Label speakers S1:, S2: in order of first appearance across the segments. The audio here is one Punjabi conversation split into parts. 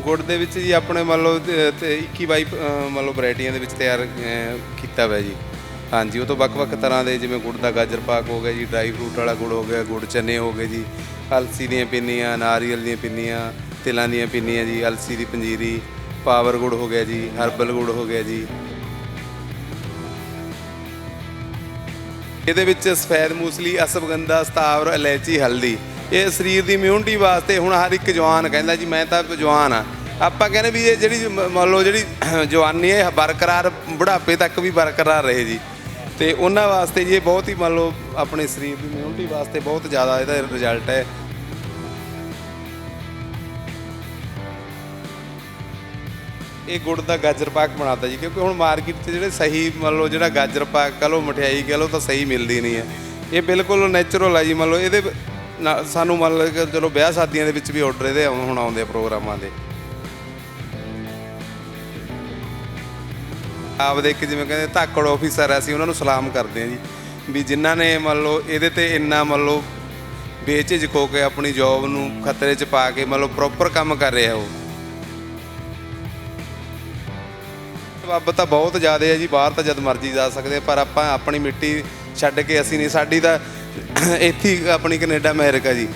S1: ਗੁੜ ਦੇ ਵਿੱਚ ਜੀ ਆਪਣੇ ਮੰਨ ਲਓ ਤੇ- ਤੇ 21 ਬਾਈ ਅ, ਮੰਨ ਲਓ ਵੈਰਾਈਟੀਆਂ ਦੇ ਵਿੱਚ ਤਿਆਰ ਅ, ਕੀਤਾ ਹੋਇਆ ਜੀ। ਹਾਂਜੀ ਉਹ ਤੋਂ ਵੱਖ-ਵੱਖ ਤਰ੍ਹਾਂ ਦੇ ਜਿਵੇਂ ਗੁੜ ਦਾ ਗਾਜਰ ਪਾਕ ਹੋ ਗਿਆ ਜੀ ਡਰਾਈ ਫਰੂਟ ਵਾਲਾ ਗੁੜ ਹੋ ਗਿਆ ਗੁੜ ਚਨੇ ਹੋ ਗਏ ਜੀ ਅਲਸੀ ਦੀਆਂ ਪਿੰਨੀਆਂ ਨਾਰੀਅਲ ਦੀਆਂ ਪਿੰਨੀਆਂ ਤਿਲਾਂ ਦੀਆਂ ਪਿੰਨੀਆਂ ਜੀ ਅਲਸੀ ਦੀ ਪੰਜੀਰੀ ਪਾਵਰ ਗੁੜ ਹੋ ਗਿਆ ਜੀ ਹਰਬਲ ਗੁੜ ਹੋ ਗਿਆ ਜੀ। ਇਹਦੇ ਵਿੱਚ ਸਫੈਦ ਮੂਸਲੀ ਅਸਵਗੰਧਾ ਸਤਾਵਰ ਇਲਾਇਚੀ ਹਲਦੀ। ਇਹ ਸਰੀਰ ਦੀ ਇਮਿਊਨਿਟੀ ਵਾਸਤੇ ਹੁਣ ਹਰ ਇੱਕ ਜਵਾਨ ਕਹਿੰਦਾ ਜੀ, ਮੈਂ ਤਾਂ ਜਵਾਨ ਆ ਆਪਾਂ ਕਹਿੰਦੇ ਵੀ ਇਹ ਜਿਹੜੀ ਮੰਨ ਲਓ ਜਿਹੜੀ ਜਵਾਨੀ ਹੈ, ਇਹ ਬਰਕਰਾਰ, ਬੁਢਾਪੇ ਤੱਕ ਵੀ ਬਰਕਰਾਰ ਰਹੇ ਜੀ। ਤੇ ਉਹਨਾਂ ਵਾਸਤੇ ਜੀ ਇਹ ਬਹੁਤ ਹੀ ਮੰਨ ਲਓ ਆਪਣੇ ਸਰੀਰ ਦੀ ਇਮਿਊਨਿਟੀ ਵਾਸਤੇ ਬਹੁਤ ਜ਼ਿਆਦਾ ਇਹਦਾ ਰਿਜ਼ਲਟ ਹੈ। ਇਹ ਗੁੜ ਦਾ ਗਾਜਰ ਪਾਕ ਬਣਾਤਾ ਜੀ, ਕਿਉਂਕਿ ਹੁਣ ਮਾਰਕੀਟ 'ਚ ਜਿਹੜੇ ਸਹੀ ਮੰਨ ਲਓ ਜਿਹੜਾ ਗਾਜਰ ਪਾਕ ਕਹ ਲਓ, ਮਠਿਆਈ ਕਹ ਲਓ, ਤਾਂ ਸਹੀ ਮਿਲਦੀ ਨਹੀਂ ਹੈ। ਇਹ ਬਿਲਕੁਲ ਨੇਚਰਲ ਹੈ ਜੀ, ਮੰਨ ਲਓ ਇਹਦੇ ਨਾ- ਸਾਨੂੰ ਮੰਨ ਕਿ ਚਲੋ ਵਿਆਹ ਸ਼ਾਦੀਆਂ ਦੇ ਵਿੱਚ ਵੀ ਆਰਡਰ ਇਹਦੇ ਆਉਣ- ਹੁਣ ਆਉਂਦੇ ਆ ਪ੍ਰੋਗਰਾਮਾਂ ਦੇ। ਆਪਦੇ ਇੱਕ ਜਿਵੇਂ ਕਹਿੰਦੇ ਧਾਕੜ ਆਫੀਸਰ ਆ ਅਸੀਂ ਉਹਨਾਂ ਨੂੰ ਸਲਾਮ ਕਰਦੇ ਹਾਂ ਜੀ। ਵੀ ਜਿਨ੍ਹਾਂ ਨੇ ਮੰਨ ਲਓ ਇਹਦੇ ਤੇ ਇੰਨਾ ਮੰਨ ਲਓ ਬੇਝਿਜਕ ਹੋ ਕੇ ਆਪਣੀ ਜੌਬ ਨੂੰ ਖਤਰੇ 'ਚ ਪਾ ਕੇ ਮੰਨ ਲਓ ਪ੍ਰੋਪਰ ਕੰਮ ਕਰ ਰਿਹਾ ਉਹ। ਸਬੱਬ ਤਾਂ ਬਹੁਤ ਜ਼ਿਆਦਾ ਹੈ ਜੀ ਬਾਹਰ ਤਾਂ ਜਦ ਮਰਜ਼ੀ ਜਾ ਸਕਦੇ ਆ, ਪਰ ਆਪਾਂ ਆਪਣੀ ਮਿੱਟੀ ਛੱਡ ਕੇ ਅਸੀਂ ਨਹੀਂ ਸਾਡੀ ਤਾਂ ਇੱਥੇ ਆਪਣੀ ਕੈਨੇਡਾ, ਅਮਰੀਕਾ ਜੀ।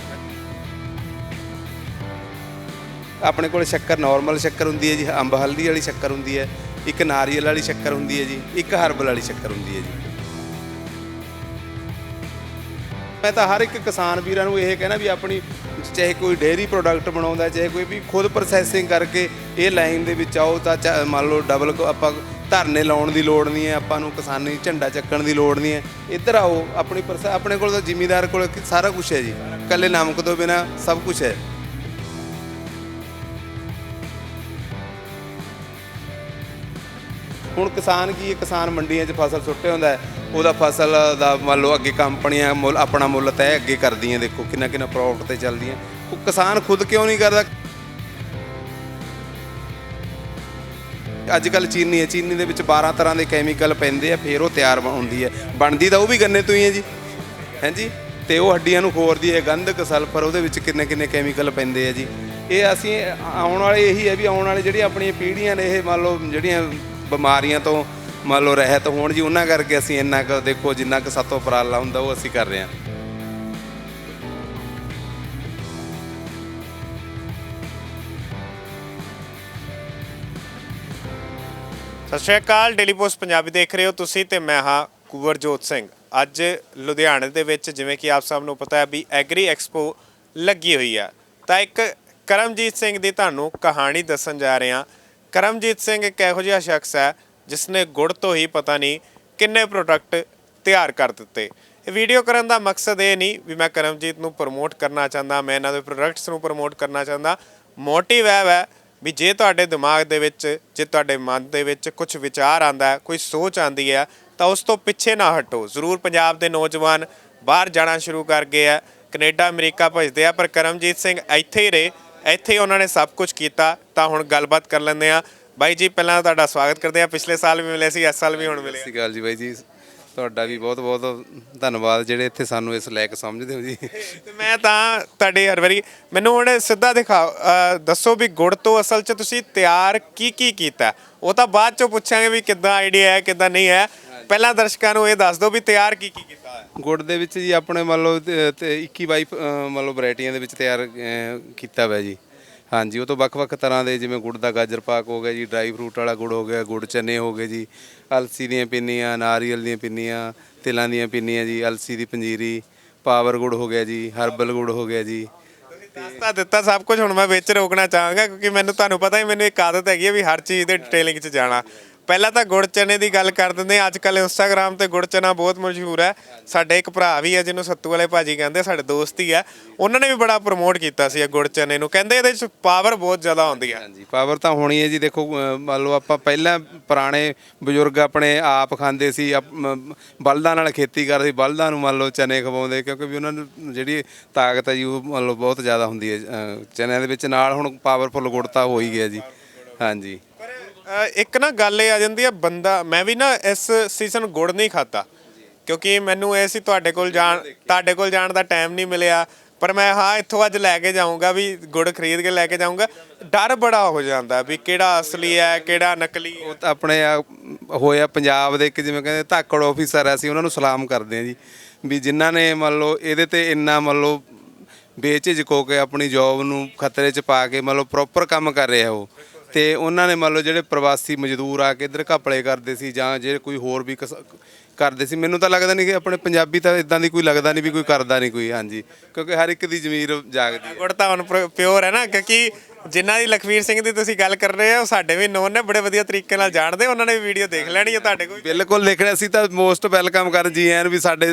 S1: ਆਪਣੇ ਕੋਲ ਸ਼ੱਕਰ ਨਾਰਮਲ ਸ਼ੱਕਰ ਹੁੰਦੀ ਹੈ ਜੀ, ਅੰਬ ਹਲਦੀ ਵਾਲੀ ਸ਼ੱਕਰ ਹੁੰਦੀ ਹੈ, ਇੱਕ ਨਾਰੀਅਲ ਵਾਲੀ ਸ਼ੱਕਰ ਹੁੰਦੀ ਹੈ ਜੀ, ਇੱਕ ਹਰਬਲ ਵਾਲੀ ਸ਼ੱਕਰ ਹੁੰਦੀ ਹੈ ਜੀ। ਮੈਂ ਤਾਂ ਹਰ ਇੱਕ ਕਿਸਾਨ ਵੀਰਾਂ ਨੂੰ ਇਹ ਕਹਿਣਾ ਵੀ ਆਪਣੀ ਚਾਹੇ ਕੋਈ ਡੇਅਰੀ ਪ੍ਰੋਡਕਟ ਬਣਾਉਂਦਾ, ਚਾਹੇ ਕੋਈ ਵੀ ਖੁਦ ਪ੍ਰੋਸੈਸਿੰਗ ਕਰਕੇ ਇਹ ਲਾਈਨ ਦੇ ਵਿੱਚ ਆਓ ਤਾਂ ਚਾ- ਮੰਨ ਲਓ ਡਬਲ ਆਪਾਂ ਧਰਨੇ ਲਾਉਣ ਦੀ ਲੋੜ ਨਹੀਂ ਹੈ, ਆਪਾਂ ਨੂੰ ਕਿਸਾਨੀ ਝੰਡਾ ਚੱਕਣ ਦੀ ਲੋੜ ਨਹੀਂ ਹੈ। ਇੱਧਰ ਆਓ, ਆਪਣੀ ਪ੍ਰੋਸੈ- ਆਪਣੇ ਕੋਲ ਤਾਂ ਜ਼ਿਮੀਦਾਰ ਕੋਲ ਸਾਰਾ ਕੁਝ ਹੈ ਜੀ। ਕੱਲੇ ਨਮਕ ਤੋਂ ਬਿਨਾ ਸਭ ਕੁਝ ਹੈ। ਹੁਣ ਕਿਸਾਨ ਕੀ ਹੈ? ਕਿਸਾਨ ਮੰਡੀਆਂ 'ਚ ਫਸਲ ਸੁੱਟੇ ਹੁੰਦਾ ਹੈ। ਉਹਦਾ ਫਸਲ ਦਾ ਮੰਨ ਲਓ ਅੱਗੇ ਕੰਪਨੀਆਂ ਮੁੱਲ ਆਪਣਾ ਮੁੱਲ ਤੈਅ ਅੱਗੇ ਕਰਦੀਆਂ, ਦੇਖੋ ਕਿੰਨਾ ਕਿੰਨਾ ਪ੍ਰੋਫਿਟ ਤੇ ਚੱਲਦੀਆਂ। ਉਹ ਕਿਸਾਨ ਖੁਦ ਕਿਉਂ ਨਹੀਂ ਕਰਦਾ? ਅੱਜ ਕੱਲ ਚੀਨੀ ਹੈ, ਚੀਨੀ ਦੇ ਵਿੱਚ 12 ਤਰ੍ਹਾਂ ਦੇ ਕੈਮੀਕਲ ਪੈਂਦੇ ਆ, ਫਿਰ ਉਹ ਤਿਆਰ ਹੁੰਦੀ ਹੈ। ਬਣਦੀ ਤਾਂ ਉਹ ਵੀ ਗੰਨੇ ਤੋਂ ਹੀ ਹੈ ਜੀ। ਹੈਂਜੀ ਤੇ ਉਹ ਹੱਡੀਆਂ ਨੂੰ ਖੋਰਦੀ ਹੈ, ਗੰਧਕ, ਸਲਫਰ, ਉਹਦੇ ਵਿੱਚ ਕਿੰਨੇ ਕਿੰਨੇ ਕੈਮੀਕਲ ਪੈਂਦੇ ਆ ਜੀ। ਇਹ ਅਸੀਂ ਆਉਣ ਵਾਲੇ ਇਹੀ ਹੈ ਵੀ ਆਉਣ ਵਾਲੇ ਜਿਹੜੀਆਂ ਆਪਣੀਆਂ ਪੀੜ੍ਹੀਆਂ ਨੇ, ਇਹ ਮੰਨ ਲਓ ਜਿਹੜੀਆਂ ਬਿਮਾਰੀਆਂ ਤੋਂ ਮੰਨ ਲਓ ਰਹਿਤ ਹੋਣ ਜੀ, ਉਹਨਾਂ ਕਰਕੇ ਅਸੀਂ ਇੰਨਾ ਕੁ ਦੇਖੋ, ਜਿੰਨਾ ਕੁ ਸਾਤੋਂ ਉਪਰਾਲਾ ਹੁੰਦਾ, ਉਹ ਅਸੀਂ ਕਰ ਰਹੇ ਹਾਂ।
S2: ਸਤਿ ਸ਼੍ਰੀ ਅਕਾਲ ਡੇਲੀ ਪੋਸਟ ਪੰਜਾਬੀ ਦੇਖ ਰਹੇ ਹੋ ਤੁਸੀਂ ਤੇ ਮੈਂ ਹਾਂ ਕੁਵਰਜੋਤ ਸਿੰਘ। ਅੱਜ ਲੁਧਿਆਣੇ ਦੇ ਵਿੱਚ ਜਿਵੇਂ ਕਿ ਆਪ ਸਭ ਨੂੰ ਪਤਾ ਹੈ ਵੀ ਐਗਰੀ ਐਕਸਪੋ ਲੱਗੀ ਹੋਈ ਆ। ਤਾਂ ਇੱਕ ਕਰਮਜੀਤ ਸਿੰਘ ਦੀ ਤੁਹਾਨੂੰ ਕਹਾਣੀ ਦੱਸਣ ਜਾ ਰਹੇ। ਹਾਂ ਕਰਮਜੀਤ ਸਿੰਘ ਇੱਕ ਇਹੋ ਜਿਹਾ ਸ਼ਖਸ ਹੈ ਜਿਸ ਨੇ ਗੁੜ ਤੋਂ ਹੀ ਪਤਾ ਨਹੀਂ ਕਿੰਨੇ ਪ੍ਰੋਡਕਟ ਤਿਆਰ ਕਰ ਦਿੱਤੇ। ਇਹ ਵੀਡੀਓ ਕਰਨ ਦਾ ਮਕਸਦ ਇਹ ਨਹੀਂ ਵੀ ਮੈਂ ਕਰਮਜੀਤ ਨੂੰ ਪ੍ਰਮੋਟ ਕਰਨਾ ਚਾਹੁੰਦਾ, ਮੈਂ ਇਹਨਾਂ ਦੇ ਪ੍ਰੋਡਕਟਸ ਨੂੰ ਪ੍ਰਮੋਟ ਕਰਨਾ ਚਾਹੁੰਦਾ। ਮੋਟਿਵ ਇਹ ਹੈ ਵੀ ਜੇ ਤੁਹਾਡੇ ਦਿਮਾਗ ਦੇ ਵਿੱਚ, ਜੇ ਤੁਹਾਡੇ ਮਨ ਦੇ ਵਿੱਚ ਕੁਝ ਵਿਚਾਰ ਆਂਦਾ ਹੈ, ਕੋਈ ਸੋਚ ਆਂਦੀ ਹੈ, ਤਾਂ ਉਸ ਤੋਂ ਪਿੱਛੇ ਨਾ ਹਟੋ। ਜ਼ਰੂਰ ਪੰਜਾਬ ਦੇ ਨੌਜਵਾਨ ਬਾਹਰ ਜਾਣਾ ਸ਼ੁਰੂ ਕਰ ਗਏ ਆ ਕੈਨੇਡਾ, ਅਮਰੀਕਾ ਭਜਦੇ ਆ, ਪਰ ਕਰਮਜੀਤ ਸਿੰਘ ਇੱਥੇ ਹੀ ਰਹੇ। ਇੱਥੇ ਹੀ ਉਹਨਾਂ ਨੇ ਸਭ ਕੁਝ ਕੀਤਾ, ਤਾਂ ਹੁਣ ਗੱਲਬਾਤ ਕਰ ਲੈਂਦੇ ਆ ਬਾਈ ਜੀ, ਪਹਿਲਾਂ ਤੁਹਾਡਾ ਸਵਾਗਤ ਕਰਦੇ ਆ ਪਿਛਲੇ ਸਾਲ ਵੀ ਮਿਲੇ ਸੀ, ਇਸ ਸਾਲ ਵੀ ਹੁਣ ਮਿਲੇ
S1: ਸਤਿ ਸ਼੍ਰੀ ਅਕਾਲ ਜੀ ਬਾਈ ਜੀ। ਤੁਹਾਡਾ ਵੀ ਬਹੁਤ ਬਹੁਤ ਧੰਨਵਾਦ ਜਿਹੜੇ ਇੱਥੇ ਸਾਨੂੰ ਇਸ ਲਾਇਕ ਸਮਝਦੇ ਹੋ ਜੀ।
S2: ਤੇ ਮੈਂ ਤਾਂ ਤੁਹਾਡੇ ਹਰ ਵਾਰੀ ਮੈਨੂੰ ਹੁਣ ਸਿੱਧਾ ਦਿਖਾਓ ਅਹ ਦੱਸੋ ਵੀ ਗੁੜ ਤੋਂ ਅਸਲ 'ਚ ਤੁਸੀਂ ਤਿਆਰ ਕੀ ਕੀ ਕੀਤਾ? ਉਹ ਤਾਂ ਬਾਅਦ 'ਚੋਂ ਪੁੱਛਾਂਗੇ ਵੀ ਕਿੱਦਾਂ ਆਈਡੀਆ ਹੈ ਕਿੱਦਾਂ ਨਹੀਂ ਹੈ। ਪਹਿਲਾਂ ਦਰਸ਼ਕਾਂ ਨੂੰ ਇਹ ਦੱਸ ਦਿਓ ਵੀ ਤਿਆਰ ਕੀ ਕੀ ਕੀਤਾ ਹੈ
S1: ਗੁੜ ਦੇ ਵਿੱਚ ਜੀ ਆਪਣੇ ਮੰਨ ਲਓ ਤੇ ਤੇ 21 ਬਾਈ ਅ, ਮੰਨ ਲਓ ਵੈਰਾਈਟੀਆਂ ਦੇ ਵਿੱਚ ਤਿਆਰ ਅ, ਕੀਤਾ ਹੋਇਆ ਜੀ। ਹਾਂਜੀ, ਉਹ ਤੋਂ ਵੱਖ-ਵੱਖ ਤਰ੍ਹਾਂ ਦੇ, ਜਿਵੇਂ ਗੁੜ ਦਾ ਗਾਜਰ ਪਾਕ ਹੋ ਗਿਆ ਜੀ, ਡਰਾਈ ਫਰੂਟ ਵਾਲਾ ਗੁੜ ਹੋ ਗਿਆ, ਗੁੜ ਚਨੇ ਹੋ ਗਏ ਜੀ, ਅਲਸੀ ਦੀਆਂ ਪਿੰਨੀਆਂ, ਨਾਰੀਅਲ ਦੀਆਂ ਪਿੰਨੀਆਂ, ਤਿਲਾਂ ਦੀਆਂ ਪਿੰਨੀਆਂ ਜੀ, ਅਲਸੀ ਦੀ ਪੰਜੀਰੀ, ਪਾਵਰ ਗੁੜ ਹੋ ਗਿਆ ਜੀ, ਹਰਬਲ ਗੁੜ ਹੋ ਗਿਆ ਜੀ।
S2: ਦੱਸ ਤਾਂ ਦਿੱਤਾ ਸਭ ਕੁਝ, ਹੁਣ ਮੈਂ ਵਿੱਚ ਰੋਕਣਾ ਚਾਹਾਂਗਾ, ਕਿਉਂਕਿ ਮੈਨੂੰ, ਤੁਹਾਨੂੰ ਪਤਾ ਹੀ, ਮੈਨੂੰ ਇੱਕ ਆਦਤ ਹੈਗੀ ਹੈ ਵੀ ਹਰ ਚੀਜ਼ ਦੇ ਡਿਟੇਲਿੰਗ 'ਚ ਜਾਣਾ। ਪਹਿਲਾਂ ਤਾਂ ਗੁੜ ਚਨੇ ਦੀ ਗੱਲ ਕਰ ਦਿੰਦੇ ਅੱਜ ਕੱਲ ਇੰਸਟਾਗ੍ਰam ਤੇ ਗੁੜ ਚਨਾ ਬਹੁਤ ਮਸ਼ਹੂਰ ਹੈ। ਸਾਡੇ ਇੱਕ ਭਰਾ ਵੀ ਹੈ ਜਿਹਨੂੰ ਸੱਤੂ ਵਾਲੇ ਭਾਜੀ ਕਹਿੰਦੇ ਸਾਡੇ ਦੋਸਤ ਹੀ ਹੈ। ਉਹਨਾਂ ਨੇ ਵੀ ਬੜਾ ਪ੍ਰਮੋਟ ਕੀਤਾ ਸੀ ਇਹ ਗੁੜ ਚਨੇ ਨੂੰ। ਕਹਿੰਦੇ ਇਹਦੇ 'ਚ ਪਾਵਰ ਬਹੁਤ ਜ਼ਿਆਦਾ ਆਉਂਦੀ ਹੈ।
S1: ਹਾਂਜੀ ਪਾਵਰ ਤਾਂ ਹੋਣੀ ਹੈ ਜੀ। ਦੇਖੋ ਮੰਨ ਲਓ ਆਪਾਂ ਪਹਿਲਾਂ ਪੁਰਾਣੇ ਬਜ਼ੁਰਗ ਆਪਣੇ ਆਪ ਖਾਂਦੇ ਸੀ। ਆਪ- ਮ- ਬਲਦਾਂ ਨਾਲ ਖੇਤੀ ਕਰਦੇ ਸੀ। ਬਲਦਾਂ ਨੂੰ ਮੰਨ ਲਓ ਚਨੇ ਖਵਾਉਂਦੇ ਕਿਉਂਕਿ ਵੀ ਉਹਨਾਂ ਨੂੰ ਜਿਹੜੀ ਤਾਕਤ ਹੈ ਜੀ ਉਹ ਮੰਨ ਲਓ ਬਹੁਤ ਜ਼ਿਆਦਾ ਹੁੰਦੀ ਹੈ। ਚਨਿਆਂ ਦੇ ਵਿੱਚ ਨਾਲ ਹੁਣ ਪਾਵਰਫੁਲ ਗੁੜ ਤਾਂ ਹੋ ਹੀ ਗਿਆ ਜੀ। ਹਾਂਜੀ।
S2: ਪਰ ਅ, ਇੱਕ ਨਾ ਗੱਲ ਇਹ ਆ ਜਾਂਦੀ ਆ ਬੰਦਾ ਮੈਂ ਵੀ ਨਾ ਇਸ ਸੀਜ਼ਨ ਗੁੜ ਨਹੀਂ ਖਾਦਾ ਕਿਉਂਕਿ ਮੈਨੂੰ ਇਹ ਸੀ ਤੁਹਾਡੇ ਕੋਲ ਜਾਣ ਤੁਹਾਡੇ ਕੋਲ ਜਾਣ ਦਾ ਟਾਈਮ ਨਹੀਂ ਮਿਲਿਆ। ਪਰ ਮੈਂ ਹਾਂ ਇੱਥੋਂ ਅੱਜ ਲੈ ਕੇ ਜਾਊਂਗਾ ਵੀ ਗੁੜ ਖਰੀਦ ਕੇ ਲੈ ਕੇ ਜਾਊਂਗਾ। ਡਰ ਬੜਾ ਹੋ ਜਾਂਦਾ ਵੀ ਕਿਹੜਾ ਅਸਲੀ ਹੈ ਕਿਹੜਾ ਨਕਲੀ ਹੈ।
S1: ਉਹ ਤਾਂ ਆਪਣੇ ਆ ਹੋਇਆ ਪੰਜਾਬ ਦੇ ਇੱਕ ਜਿਵੇਂ ਕਹਿੰਦੇ ਧਾਕੜ ਆਫੀਸਰ ਆ ਅਸੀਂ ਉਹਨਾਂ ਨੂੰ ਸਲਾਮ ਕਰਦੇ ਹਾਂ ਜੀ। ਵੀ ਜਿਨ੍ਹਾਂ ਨੇ ਮੰਨ ਲਓ ਇਹਦੇ ਤੇ ਇੰਨਾ ਮੰਨ ਲਓ ਬੇਝਿਜਕ ਹੋ ਕੇ ਆਪਣੀ ਜੌਬ ਨੂੰ ਖਤਰੇ 'ਚ ਪਾ ਕੇ ਮੰਨ ਲਓ ਪ੍ਰੋਪਰ ਕੰਮ ਕਰ ਰਿਹਾ ਉਹ। ਤੇ ਉਹਨਾਂ ਨੇ ਮੰਨ ਲਓ ਜਿਹੜੇ ਪ੍ਰਵਾਸੀ ਮਜ਼ਦੂਰ ਆ ਕੇ ਇੱਧਰ ਘਪਲੇ ਕਰਦੇ ਸੀ ਜਾਂ ਜੇ ਕੋਈ ਹੋਰ ਵੀ ਕਸ- ਕਰਦੇ ਸੀ, ਮੈਨੂੰ ਤਾਂ ਲੱਗਦਾ ਨਹੀਂ ਕਿ ਆਪਣੇ ਪੰਜਾਬੀ ਤਾਂ ਇਦਾਂ ਦੀ ਕੋਈ ਲੱਗਦਾ ਨਹੀਂ ਵੀ ਕੋਈ ਕਰਦਾ ਨਹੀਂ ਕੋਈ, ਹਾਂਜੀ। ਕਿਉਂਕਿ ਹਰ ਇੱਕ ਦੀ ਜ਼ਮੀਰ ਜਾਗਦੀ ਹੈ।
S2: ਗੁੜ ਤਾਂ ਹੁਣ ਪਿਓਰ ਹੈ ਨਾ, ਕਿਉਂਕਿ ਜਿਨ੍ਹਾਂ ਦੀ ਲਖਵੀਰ ਸਿੰਘ ਦੀ ਤੁਸੀਂ ਗੱਲ ਕਰ ਰਹੇ ਹੋ ਉਹ ਸਾਡੇ ਵੀ ਨੋਨ ਨੇ ਬੜੇ ਵਧੀਆ ਤਰੀਕੇ ਨਾਲ ਜਾਣਦੇ ਉਹਨਾਂ ਨੇ ਵੀਡੀਓ ਦੇਖ ਲੈਣੀ ਹੈ ਤੁਹਾਡੇ ਕੋਲ।
S1: ਬਿਲਕੁਲ ਲਿਖਣਾ ਸੀ ਤਾਂ ਮੋਸਟ ਵੈਲਕਮ ਕਰ ਜੀ ਐਨ ਵੀ ਸਾਡੇ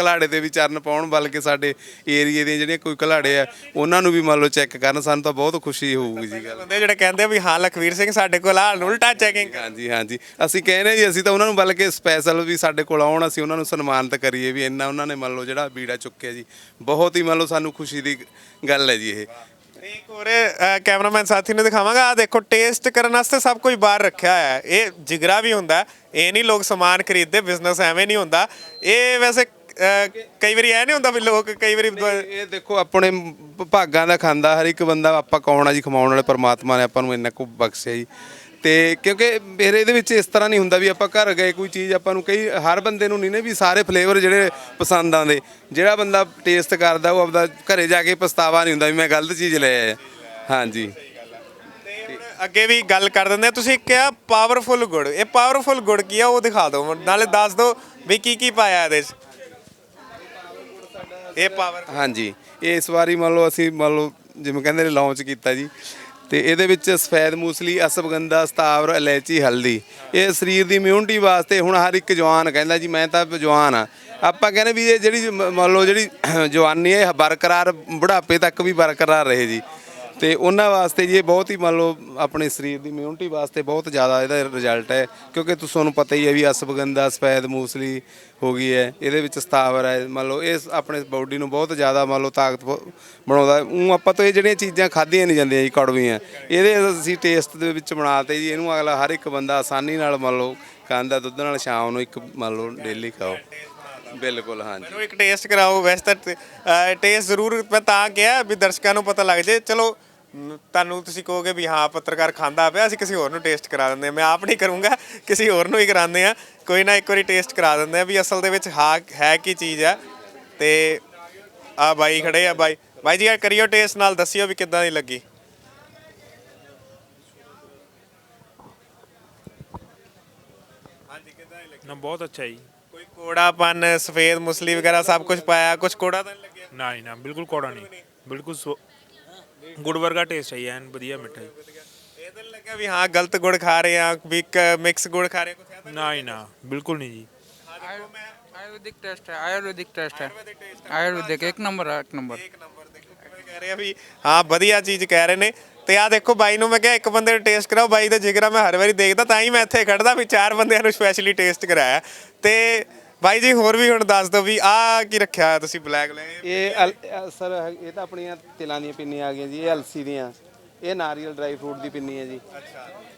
S1: ਘਲਾੜੇ ਦੇ ਵੀ ਚਰਨ ਪਾਉਣ ਬਲਕਿ ਸਾਡੇ ਏਰੀਏ ਦੀਆਂ ਜਿਹੜੀਆਂ ਕੋਈ ਘਲਾੜੇ ਆ ਉਹਨਾਂ ਨੂੰ ਵੀ ਮੰਨ ਲਓ ਚੈੱਕ ਕਰਨ ਸਾਨੂੰ ਤਾਂ ਬਹੁਤ ਖੁਸ਼ੀ ਹੋਊਗੀ ਜੀ ਗੱਲ।
S2: ਬੰਦੇ ਜਿਹੜੇ ਕਹਿੰਦੇ ਆ ਵੀ ਹਾਂ ਲਖਵੀਰ ਸਿੰਘ ਸਾਡੇ ਕੋਲ ਆ ਉਲਟਾ ਚੈਕਿੰਗ
S1: ਹਾਂਜੀ ਹਾਂਜੀ। ਅਸੀਂ ਕਹਿੰਦੇ ਜੀ ਅਸੀਂ ਤਾਂ ਉਹਨਾਂ ਨੂੰ ਬਲਕਿ ਸਪੈਸ਼ਲ ਵੀ ਸਾਡੇ ਕੋਲ ਆਉਣ ਅਸੀਂ ਉਹਨਾਂ ਨੂੰ ਸਨਮਾਨਿਤ ਕਰੀਏ ਵੀ ਇੰਨਾ ਉਹਨਾਂ ਨੇ ਮੰਨ ਲਓ ਜਿਹੜਾ ਬੀੜਾ ਚੁੱਕਿਆ ਜੀ ਬਹੁਤ ਹੀ ਮੰਨ ਲਓ ਸਾਨੂੰ ਖੁਸ਼ੀ ਦੀ ਗੱਲ ਹੈ ਜੀ ਇਹ।
S2: ਤੇ ਇੱਕ ਕੈਮਰਾਮੈਨ ਸਾਥੀ ਨੂੰ ਦਿਖਾਵਾਂਗਾ। ਆ ਦੇਖੋ ਟੇਸਟ ਕਰਨ ਵਾਸਤੇ ਸਭ ਕੁਝ ਬਾਹਰ ਰੱਖਿਆ ਹੋਇਆ ਹੈ। ਇਹ ਜਿਗਰਾ ਵੀ ਹੁੰਦਾ ਇਹ ਨਹੀਂ ਲੋਕ ਸਮਾਨ ਖਰੀਦਦੇ ਬਿਜ਼ਨਸ ਐਵੇਂ ਨਹੀਂ ਹੁੰਦਾ। ਇਹ ਵੈਸੇ ਅ, ਕਈ ਵਾਰੀ ਐ ਨਹੀਂ ਹੁੰਦਾ ਵੀ ਲੋਕ ਕਈ ਵਾਰੀ
S1: ਇਹ ਦੇਖੋ ਆਪਣੇ ਭਾਗਾਂ ਦਾ ਖਾਂਦਾ ਹਰ ਇੱਕ ਬੰਦਾ ਆਪਾਂ ਕੌਣ ਆ ਜੀ ਖਮਾਉਣ ਵਾਲੇ ਪਰਮਾਤਮਾ ਨੇ ਆਪਾਂ ਨੂੰ ਇੰਨਾ ਕੁ ਬਖਸ਼ਿਆ ਜੀ। ਤੇ ਕਿਉਂਕਿ ਮੇਰੇ ਇਹਦੇ ਵਿੱਚ ਇਸ ਤਰ੍ਹਾਂ ਨਹੀਂ ਹੁੰਦਾ ਵੀ ਆਪਾਂ ਘਰ ਗਏ ਕੋਈ ਚੀਜ਼ ਆਪਾਂ ਨੂੰ ਕਈ ਹਰ ਬੰਦੇ ਨੂੰ ਨਹੀਂ ਨੇ ਵੀ ਸਾਰੇ ਫਲੇਵਰ ਜਿਹੜੇ ਪਸੰਦ ਆਉਂਦੇ। ਜਿਹੜਾ ਬੰਦਾ ਟੇਸਟ ਕਰਦਾ ਉਹ ਆਪਦਾ ਘਰੇ ਜਾ ਕੇ ਪਛਤਾਵਾ ਨਹੀਂ ਹੁੰਦਾ ਵੀ ਮੈਂ ਗਲਤ ਚੀਜ਼ ਲੈ ਆਇਆ। ਹਾਂਜੀ।
S2: ਅੱਗੇ ਵੀ ਗੱਲ ਕਰ ਦਿੰਦੇ ਆ। ਤੁਸੀਂ ਕਿਹਾ ਪਾਵਰਫੁਲ ਗੁੜ। ਇਹ ਪਾਵਰਫੁਲ ਗੁੜ ਕੀ ਆ ਉਹ ਦਿਖਾ ਦਿਓ। ਨਾਲੇ ਦੱਸ ਦਿਓ ਵੀ ਕੀ ਕੀ ਪਾਇਆ ਇਹਦੇ 'ਚ ਇਹ ਪਾਵਰ
S1: ਹਾਂਜੀ। ਇਹ ਇਸ ਵਾਰੀ ਮੰਨ ਲਓ ਅਸੀਂ ਮੰਨ ਲਓ ਜਿਵੇਂ ਕਹਿੰਦੇ ਨੇ ਲਾਂਚ ਕੀਤਾ ਜੀ। ਤੇ ਇਹਦੇ ਵਿੱਚ ਸਫੈਦ ਮੂਸਲੀ, ਅਸਵਗੰਧਾ, ਸਤਾਵਰ, ਇਲਾਇਚੀ, ਹਲਦੀ। ਇਹ ਸਰੀਰ ਦੀ ਇਮਿਊਨਿਟੀ ਵਾਸਤੇ ਹੁਣ ਹਰ ਇੱਕ ਜਵਾਨ ਕਹਿੰਦਾ ਜੀ, ਮੈਂ ਤਾਂ ਜਵਾਨ ਆ ਆਪਾਂ ਕਹਿੰਦੇ ਵੀ ਇਹ ਜਿਹੜੀ ਮੰਨ ਲਓ ਜਿਹੜੀ ਜਵਾਨੀ ਹੈ, ਇਹ ਬਰਕਰਾਰ, ਬੁਢਾਪੇ ਤੱਕ ਵੀ ਬਰਕਰਾਰ ਰਹੇ ਜੀ। ਤੇ ਉਹਨਾਂ ਵਾਸਤੇ ਜੀ ਇਹ ਬਹੁਤ ਹੀ ਮੰਨ ਲਓ ਆਪਣੇ ਸਰੀਰ ਦੀ ਇਮਿਊਨਿਟੀ ਵਾਸਤੇ ਬਹੁਤ ਜ਼ਿਆਦਾ ਇਹਦਾ ਰਿਜ਼ਲਟ ਹੈ, ਕਿਉਂਕਿ ਤੁਸੀਂ ਤੁਹਾਨੂੰ ਪਤਾ ਹੀ ਹੈ ਵੀ ਅਸਵਗੰਧਾ, ਸਫੈਦ, ਮੂਸਲੀ ਹੋ ਗਈ ਹੈ, ਇਹਦੇ ਵਿੱਚ ਸਤਾਵਰ ਹੈ, ਮੰਨ ਲਓ ਇਹ ਆਪਣੇ ਬਾਡੀ ਨੂੰ ਬਹੁਤ ਜ਼ਿਆਦਾ ਮੰਨ ਲਓ ਤਾਕਤ ਬਣਾਉਂਦਾ ਉਹ ਆਪਾਂ ਤੋਂ ਇਹ ਜਿਹੜੀਆਂ ਚੀਜ਼ਾਂ ਖਾਧੀਆਂ ਨਹੀਂ ਜਾਂਦੀਆਂ ਜੀ, ਕੜਵੀਆਂ। ਇਹਦੇ ਅਸੀਂ ਟੇਸਟ ਦੇ ਵਿੱਚ ਬਣਾਤੇ ਜੀ, ਇਹਨੂੰ ਅਗਲਾ ਹਰ ਇੱਕ ਬੰਦਾ ਆਸਾਨੀ ਨਾਲ ਮੰਨ ਲਓ ਕਾਂਦਾ ਦੁੱਧ ਨਾਲ ਸ਼ਾਮ ਨੂੰ ਇੱਕ ਮੰਨ ਲਓ ਡੇਲੀ ਖਾਓ। ਬਿਲਕੁਲ, ਹਾਂਜੀ।
S2: ਮੈਨੂੰ ਇੱਕ ਟੇਸਟ ਕਰਾਓ, ਵੈਸੇ ਤਾਂ ਟੇਸਟ ਜ਼ਰੂਰ ਮੈਂ ਤਾਂ ਕਿਹਾ ਵੀ ਦਰਸ਼ਕਾਂ ਨੂੰ ਪਤਾ ਲੱਗ ਜੇ ਚਲੋ ਮ, ਤੁਹਾਨੂੰ ਤੁਸੀਂ ਕਹੋਗੇ ਵੀ ਹਾਂ ਪੱਤਰਕਾਰ ਖਾਂਦਾ ਪਿਆ ਅਸੀਂ ਕਿਸੇ ਹੋਰ ਨੂੰ ਟੇਸਟ ਕਰਾ ਦਿੰਦੇ ਹਾਂ। ਮੈਂ ਆਪ ਨਹੀਂ ਕਰੂੰਗਾ ਕਿਸੇ ਹੋਰ ਨੂੰ ਹੀ ਕਰਾਉਂਦੇ ਆ ਕੋਈ ਨਾ ਇੱਕ ਵਾਰੀ ਟੇਸਟ ਕਰਾ ਦਿੰਦੇ ਆ ਵੀ ਅਸਲ ਦੇ ਵਿੱਚ ਹਾਂ ਹੈ ਕੀ ਚੀਜ਼ ਆ। ਤੇ ਆ ਬਾਈ ਖੜੇ ਆ ਬਾਈ। ਬਾਈ ਜੀ ਆ ਕਰਿਓ ਟੇਸਟ ਨਾਲ ਦੱਸਿਓ ਵੀ ਕਿੱਦਾਂ ਦੀ ਲੱਗੀ। ਹਾਂਜੀ ਕਿੱਦਾਂ ਦੀ ਲੱਗੀ?
S3: ਨਾ ਬਹੁਤ ਅੱਛਾ ਜੀ।
S2: ਕੋਈ ਕੋੜਾਪਨ ਸਫੇਦ ਮੁਸਲੀ ਵਗੈਰਾ ਸਭ ਕੁਝ ਪਾਇਆ? ਕੁਝ ਕੋੜਾ ਤਾਂ ਨਹੀਂ ਲੱਗਿਆ?
S3: ਨਾ ਜੀ ਨਾ ਬਿਲਕੁਲ ਕੌੜਾ ਨਹੀਂ? ਬਿਲਕੁਲ ਸੋ- ਗੁੜ ਵਰਗਾ ਟੇਸਟ ਹੈ ਜੀ, ਐਨ ਵਧੀਆ ਮਿੱਠਾ ਜੀ
S2: ਇਹ ਤਾਂ ਨੀ ਲੱਗਿਆ ਵੀ ਹਾਂ ਗਲਤ ਗੁੜ ਖਾ ਰਹੇ ਆ ਵੀ ਮਿਕਸ ਗੁੜ ਖਾ ਰਹੇ ਕੁਝ ਐਦਾ
S3: ਨਾ ਜੀ ਨਾ ਬਿਲਕੁਲ ਨਹੀਂ ਜੀ
S4: आयुर्वेदिक टेस्ट है आयुर्वेदिक टेस्ट है आयुर्वेदिक एक नंबर है एक नंबर
S2: ਇੱਕ ਨੰਬਰ ਦੇਖੋ ਕਿਵੇਂ ਕਹਿ ਰਹੇ ਆ ਵੀ ਹਾਂ ਵਧੀਆ ਚੀਜ਼ ਕਹਿ ਰਹੇ ਨੇ ਤੇ ਆ ਦੇਖੋ ਬਾਈ ਨੂੰ ਮੈਂ ਕਿਹਾ ਇੱਕ ਬੰਦੇ ਨੂੰ ਟੇਸਟ ਕਰਾਓ ਬਾਈ ਦਾ ਜਿਗਰਾ ਮੈਂ ਹਰ ਵਾਰੀ ਦੇਖਦਾ ਤਾਂ ਹੀ ਮੈਂ ਇੱਥੇ ਖੜਦਾ ਵੀ ਚਾਰ ਬੰਦਿਆਂ ਨੂੰ ਸਪੈਸ਼ਲੀ ਟੇਸਟ ਕਰਾਇਆ ਤੇ ਬਾਈ ਜੀ ਹੋਰ ਵੀ ਹੁਣ ਦੱਸ ਦਿਓ ਵੀ ਆ ਕੀ ਰੱਖਿਆ ਹੋਇਆ ਤੁਸੀਂ ਬਲੈਕ ਲੈ
S1: ਇਹ? ਅਲ- ਅ, ਸਰ ਇਹ ਤਾਂ ਆਪਣੀਆਂ ਤਿਲਾਂ ਦੀਆਂ ਪਿੰਨੀਆਂ ਆ ਗਈਆਂ ਜੀ ਇਹ ਅਲਸੀ ਦੀਆਂ। ਇਹ ਨਾਰੀਅਲ ਡਰਾਈ ਫਰੂਟ ਦੀ ਪਿੰਨੀ ਹੈ ਜੀ।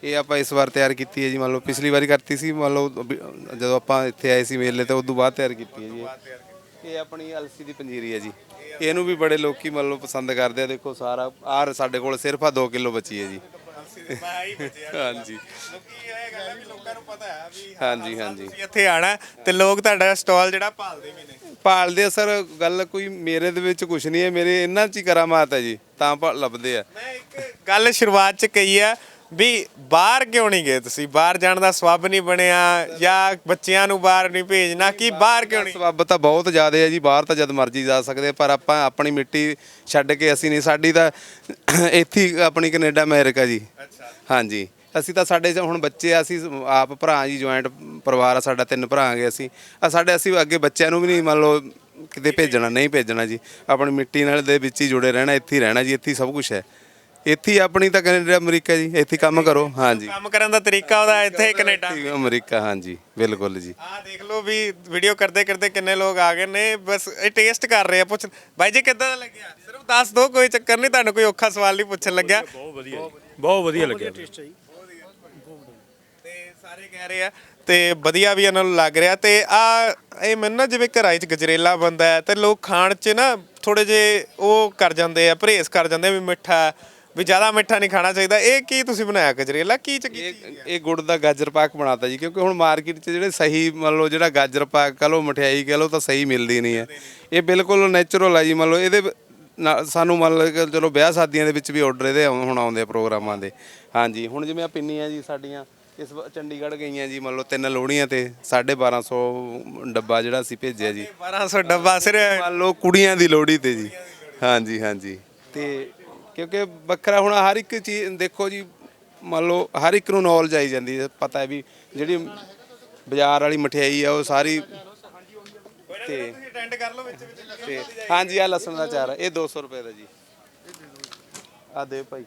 S1: ਇਹ ਆਪਾਂ ਇਸ ਵਾਰ ਤਿਆਰ ਕੀਤੀ ਹੈ ਜੀ ਮੰਨ ਲਓ ਪਿਛਲੀ ਵਾਰੀ ਕਰਤੀ ਸੀ ਮੰਨ ਲਓ ਅਭੀ- ਜਦੋਂ ਆਪਾਂ ਇੱਥੇ ਆਏ ਸੀ ਮੇਲੇ ਤੇ ਉਦੋਂ ਬਾਅਦ ਤਿਆਰ ਕੀਤੀ ਹੈ ਜੀ ਇਹ। ਇਹ ਆਪਣੀ ਅਲਸੀ ਦੀ ਪੰਜੀਰੀ ਹੈ ਜੀ। ਇਹਨੂੰ ਵੀ ਬੜੇ ਲੋਕੀ ਮੰਨ ਲਓ ਪਸੰਦ ਕਰਦੇ ਆ ਦੇਖੋ ਸਾਰਾ ਆਰ ਸਾਡੇ ਕੋਲ ਸਿਰਫ ਆ 2 ਕਿਲੋ ਬਚੀ ਹੈ ਜੀ। ਹਾਂਜੀ।
S2: ਲੋਕੀ ਇਹ ਗੱਲ ਹੈ ਵੀ ਲੋਕਾਂ ਨੂੰ ਪਤਾ ਹੈ ਵੀ
S1: ਹਾਂਜੀ ਹਾਂਜੀ।
S2: ਤੁਸੀਂ ਇੱਥੇ ਆਣਾ ਤੇ ਲੋਕ ਤੁਹਾਡਾ ਸਟਾਲ ਜਿਹੜਾ ਭਾਲਦੇ ਵੀ ਨੇ।
S1: ਪਾਲਦੇ ਆ ਸਰ ਗੱਲ ਕੋਈ ਮੇਰੇ ਦੇ ਵਿੱਚ ਕੁਝ ਨਹੀਂ ਹੈ ਮੇਰੇ ਇਹਨਾਂ ਚ ਹੀ ਕਰਾਮਾਤ ਹੈ ਜੀ ਤਾਂ ਭਾ- ਲੱਭਦੇ ਆ।
S2: ਮੈਂ ਇੱਕ ਗੱਲ ਸ਼ੁਰੂਆਤ ਚ ਕਹੀ ਆ ਵੀ ਬਾਹਰ ਕਿਉਂ ਨਹੀਂ ਗਏ ਤੁਸੀਂ? ਬਾਹਰ ਜਾਣ ਦਾ ਸਵੱਬ ਨਹੀਂ ਬਣਿਆ ਜਾਂ ਬੱਚਿਆਂ ਨੂੰ ਬਾਹਰ ਨਹੀਂ ਭੇਜਣਾ ਕੀ ਬਾਹਰ ਕਿਉਂ ਨਹੀਂ?
S1: ਸਬੱਬ ਤਾਂ ਬਹੁਤ ਜ਼ਿਆਦਾ ਹੈ ਜੀ ਬਾਹਰ ਤਾਂ ਜਦ ਮਰਜ਼ੀ ਜਾ ਸਕਦੇ ਆ, ਪਰ ਆਪਾਂ ਆਪਣੀ ਮਿੱਟੀ ਛੱਡ ਕੇ ਅਸੀਂ ਨਹੀਂ ਸਾਡੀ ਤਾਂ ਇੱਥੇ ਹੀ ਆਪਣੀ ਕੈਨੇਡਾ ਅਮਰੀਕਾ ਜੀ। ਹਾਂਜੀ। ਅਸੀਂ ਤਾਂ ਸਾਡੇ ਹੁਣ ਬੱਚੇ ਆ ਅਸੀਂ ਆਪ ਭਰਾ ਜੀ ਜੁਆਇੰਟ ਪਰਿਵਾਰ ਆ ਸਾਡਾ ਤਿੰਨ ਭਰਾ ਆਂਗੇ ਅਸੀਂ। ਆ ਸਾਡੇ ਅਸੀਂ ਅੱਗੇ ਬੱਚਿਆਂ ਨੂੰ ਵੀ ਨਹੀਂ ਮੰਨ ਲਓ ਕਿਤੇ ਭੇਜਣਾ ਨਹੀਂ ਭੇਜਣਾ ਜੀ। ਆਪਣੀ ਮਿੱਟੀ ਨਾਲ ਦੇ ਵਿੱਚ ਹੀ ਜੁੜੇ ਰਹਿਣਾ ਇੱਥੇ ਹੀ ਰਹਿਣਾ ਜੀ ਇੱਥੇ ਹੀ ਸਭ ਕੁਝ ਹੈ। ਇੱਥੇ ਹੀ ਆਪਣੀ ਤਾਂ ਕੈਨੇਡਾ ਅਮਰੀਕਾ ਜੀ ਇੱਥੇ ਕੰਮ ਕਰੋ ਹਾਂਜੀ।
S2: ਕੰਮ ਕਰਨ ਦਾ ਤਰੀਕਾ ਉਹਦਾ ਇੱਥੇ ਕੈਨੇਡਾ।
S1: ਅਮਰੀਕਾ ਹਾਂਜੀ ਬਿਲਕੁਲ ਜੀ।
S2: ਆ ਦੇਖ ਲਓ ਵੀ ਵੀਡੀਓ ਕਰਦੇ ਕਰਦੇ ਕਿੰਨੇ ਲੋਕ ਆ ਗਏ ਨੇ ਬਸ ਇਹ ਟੇਸਟ ਕਰ ਰਹੇ ਆ ਪੁੱਛ ਬਾਈ ਜੀ ਕਿੱਦਾਂ ਦਾ ਲੱਗਿਆ? ਸਿਰਫ ਦੱਸ ਦਿਓ ਕੋਈ ਚੱਕਰ ਨਹੀਂ ਤੁਹਾਨੂੰ ਕੋਈ ਔਖਾ ਸਵਾਲ ਨਹੀਂ ਪੁੱਛਣ ਲੱਗਿਆ।
S3: ਬਹੁਤ ਵਧੀਆ ਬਹੁਤ ਵਧੀਆ ਲੱਗਿਆ
S2: ਤੇ ਸਾਰੇ ਕਹਿ ਰਹੇ ਆ ਤੇ ਵਧੀਆ ਵੀ ਇਹਨਾਂ ਨੂੰ ਲੱਗ ਰਿਹਾ ਤੇ ਆ ਇਹ ਮੈਨੂੰ ਨਾ ਜਿਵੇਂ ਘਰਾਂ 'ਚ ਗਜਰੇਲਾ ਬੰਦਾ ਹੈ ਤੇ ਲੋਕ ਖਾਣ 'ਚ ਨਾ ਥੋੜੇ ਜੇ ਉਹ ਕਰ ਜਾਂਦੇ ਆ ਪਰਹੇਜ਼ ਕਰ ਜਾਂਦੇ ਆ ਵੀ ਮਿੱਠਾ ਹੈ, ਵੀ ਜ਼ਿਆਦਾ ਮਿੱਠਾ ਨਹੀਂ ਖਾਣਾ ਚਾਹੀਦਾ। ਇਹ ਕੀ ਤੁਸੀਂ ਬਣਾਇਆ ਗਜਰੇਲਾ? ਕੀ ਚ ਕੀ
S1: ਇਹ ਇਹ ਗੁੜ ਦਾ ਗਾਜਰ ਪਾਕ ਬਣਾਤਾ ਜੀ ਕਿਉਂਕਿ ਹੁਣ ਮਾਰਕੀਟ 'ਚ ਜਿਹੜੇ ਸਹੀ ਮੰਨ ਲਓ ਜਿਹੜਾ ਗਾਜਰ ਪਾਕ ਕਹ ਲਓ ਮਠਿਆਈ ਕਹ ਲਓ ਤਾਂ ਸਹੀ ਮਿਲਦੀ ਨਹੀਂ ਹੈ। ਇਹ ਬਿਲਕੁਲ ਨੇਚਰਲ ਹੈ ਜੀ ਮੰਨ ਲਓ ਇਹਦੇ ਨਾ- ਸਾਨੂੰ ਮੰਨ ਲਓ ਕਿ ਚਲੋ ਵਿਆਹ ਸ਼ਾਦੀਆਂ ਦੇ ਵਿੱਚ ਵੀ ਆਰਡਰ ਇਹਦੇ ਆਉਂ- ਹੁਣ ਆਉਂਦੇ ਆ ਪ੍ਰੋਗਰਾਮਾਂ ਦੇ। ਹਾਂਜੀ ਹੁਣ ਜਿਵੇਂ ਆ ਪਿੰਨੀਆਂ ਜੀ ਸਾਡੀਆਂ ਇਸ ਵਾਰ ਚੰਡੀਗੜ੍ਹ ਗਈਆਂ ਜੀ ਮੰਨ ਲਓ ਤਿੰਨ ਲੋਹੜੀਆਂ ਤੇ 1250 ਡੱਬਾ ਜਿਹੜਾ ਅਸੀਂ ਭੇਜਿਆ ਜੀ।
S2: 1200 ਡੱਬਾ ਸਿਰ।
S1: ਮੰਨ ਲਓ ਕੁੜੀਆਂ ਦੀ ਲੋਹੜੀ ਤੇ ਜੀ। ਹਾਂਜੀ ਹਾਂਜੀ। ਤੇ ਕਿਉਂਕਿ ਵੱਖਰਾ ਹੁਣ ਹਰ ਇੱਕ ਚੀਜ਼ ਦੇਖੋ ਜੀ ਮੰਨ ਲਓ ਹਰ ਇੱਕ ਨੂੰ ਨੌਲੇਜ ਆਈ ਜਾਂਦੀ ਹੈ। ਪਤਾ ਹੈ ਵੀ ਜਿਹੜੀ ਬਾਜ਼ਾਰ ਵਾਲੀ ਮਠਿਆਈ ਆ ਉਹ ਸਾਰੀ ਤੇ
S2: ਤੁਸੀਂ ਅਟੈਂਡ ਕਰ ਲਓ ਵਿੱਚ ਵਿੱਚ
S1: ਤੇ ਹਾਂਜੀ ਆ ਲਸਣ ਦਾ ਚਾਰ ਆ, ਇਹ 200 ਰੁਪਏ ਦਾ ਜੀ। ਆ ਦੇ ਭਾਈ।